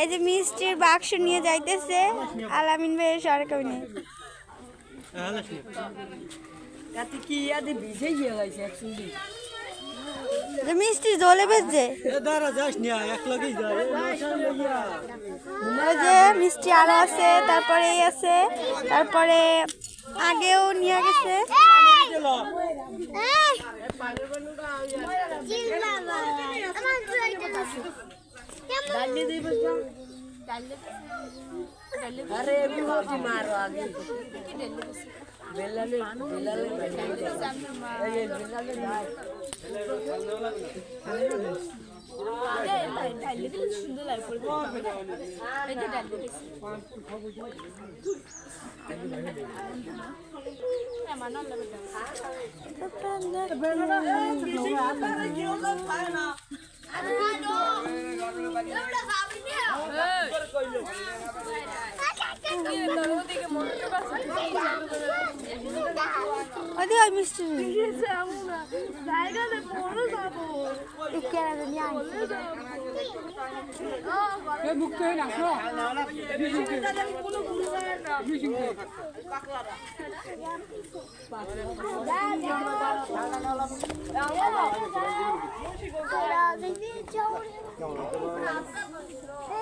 এই যে মিষ্টির বাক্স নিয়ে যাইতেছে, আলামিন ভাই সরকার নিয়ে তাতে কি ইয়াতে ভিজে গিয়ে একচুয়ালি যে মিষ্টি জলে ওই যে মিষ্টি আরও আছে তারপরে এই আছে তারপরে আগেও নিয়ে গেছে ডালিয়ে দিয়ে বসবা আরে বিমতি মারো আগে বেলালে বেলালে এই বেলালে ওই ওই মিষ্টি আনছি।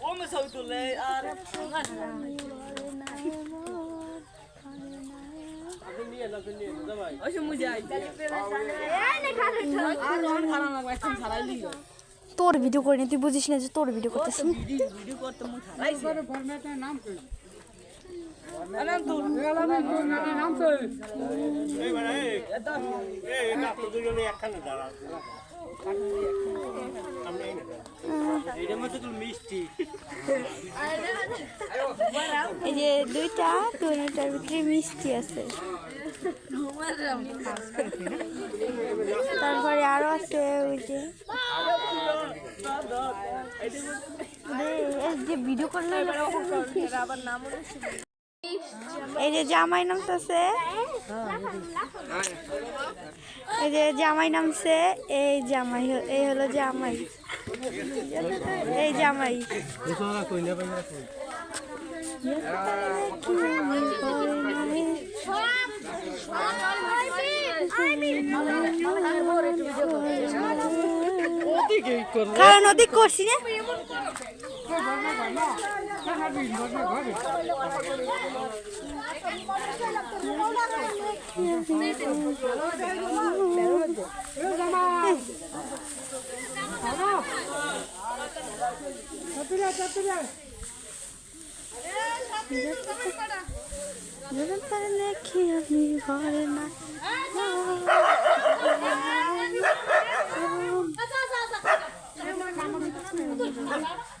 কমে ছবি তুললে আর তোর ভিডিও করিনি তুই বুঝিস না যে তোর ভিডিও করতেছি ভিডিও এই যে দুইটা, দুইটার ভিতরে মিষ্টি আছে। তারপরে আরও আছে ওই যে। ভিডিও করলে এই যে জামাই নামতেছে। এই যে জামাই নামছে, এই জামাই এই হলো জামাই। এই জামাই। কারণ ওদিক করছি না। দেখি আমি ঘরে না পরান যাবে